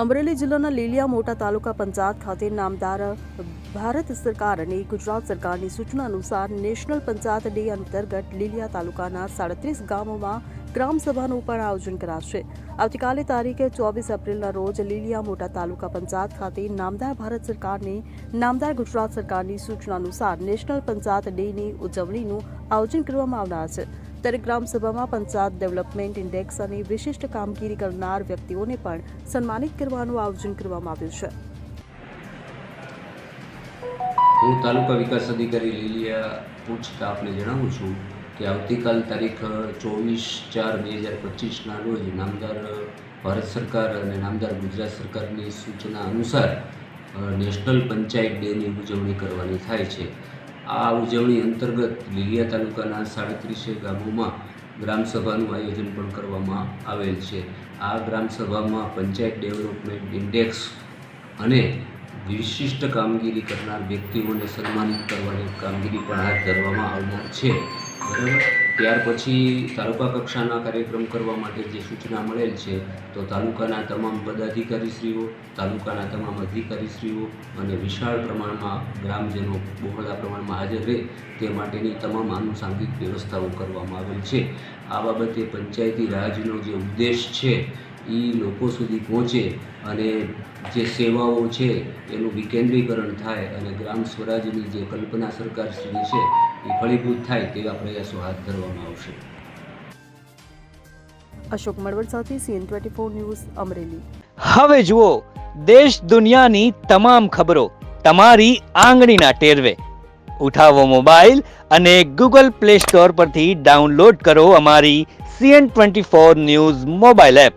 અમરેલી જિલ્લાના લીલિયા મોટા તાલુકા પંચાયત ખાતે નામદાર ભારત સરકાર અને ગુજરાત સરકારની સૂચના અનુસાર નેશનલ પંચાયત ડે અંતર્ગત લીલિયા તાલુકાના સાડત્રીસ ગામોમાં ગ્રામસભાનું પણ આયોજન કરાશે. આવતીકાલે તારીખે ચોવીસ એપ્રિલના રોજ લીલિયા મોટા તાલુકા પંચાયત ખાતે નામદાર ભારત સરકારની નામદાર ગુજરાત સરકારની સૂચના અનુસાર નેશનલ પંચાયત ડેની ઉજવણીનું આયોજન કરવામાં આવનાર છે. ત્યારે ગ્રામસભામાં પંચાયત ડેવલપમેન્ટ ઇન્ડેક્સ અને વિશિષ્ટ કામગીરી કરનાર વ્યક્તિઓને પણ સન્માનિત કરવાનું આયોજન કરવામાં આવ્યું છે. હું તાલુકા વિકાસ અધિકારી લીલિયા પૂછતા આપને જણાવું છું કે આવતીકાલ તારીખ ચોવીસ ચાર બે હજાર પચીસના રોજ નામદાર ભારત સરકાર અને નામદાર ગુજરાત સરકારની સૂચના અનુસાર નેશનલ પંચાયત ડેની ઉજવણી કરવાની થાય છે. આ ઉજવણી અંતર્ગત લીલિયા તાલુકાના સાડત્રીસે ગામોમાં ગ્રામસભાનું આયોજન પણ કરવામાં આવેલ છે. આ ગ્રામસભામાં પંચાયત ડેવલપમેન્ટ ઇન્ડેક્સ અને વિશિષ્ટ કામગીરી કરનાર વ્યક્તિઓને સન્માનિત કરવાની કામગીરી પણ હાથ ધરવામાં આવનાર છે. બરાબર? ત્યાર પછી તાલુકા કક્ષાના કાર્યક્રમ કરવા માટે જે સૂચના મળેલ છે, તો તાલુકાના તમામ પદાધિકારીશ્રીઓ, તાલુકાના તમામ અધિકારીશ્રીઓ અને વિશાળ પ્રમાણમાં ગ્રામજનો બહોળા પ્રમાણમાં હાજર રહે તે માટેની તમામ આનુષાંગિક વ્યવસ્થાઓ કરવામાં આવેલ છે. આ બાબતે પંચાયતી રાજનો જે ઉદ્દેશ છે એ લોકો સુધી પહોંચે અને જે સેવાઓ છે, એનું વિકેન્દ્રીકરણ થાય અને ગ્રામ સ્વરાજની જે કલ્પના સરકારશ્રીની છે એ ફળીભૂત થાય તેવા પ્રયાસો હાથ ધરવામાં આવશે. અશોક મળવડ સાથે CN twenty four news Amreli. હવે જુઓ દેશ દુનિયાની તમામ ખબરો તમારી આંગળીના ટેરવે. ઉઠાવો મોબાઈલ અને ગૂગલ પ્લે સ્ટોર પરથી ડાઉનલોડ કરો અમારી CN twenty four news mobile app.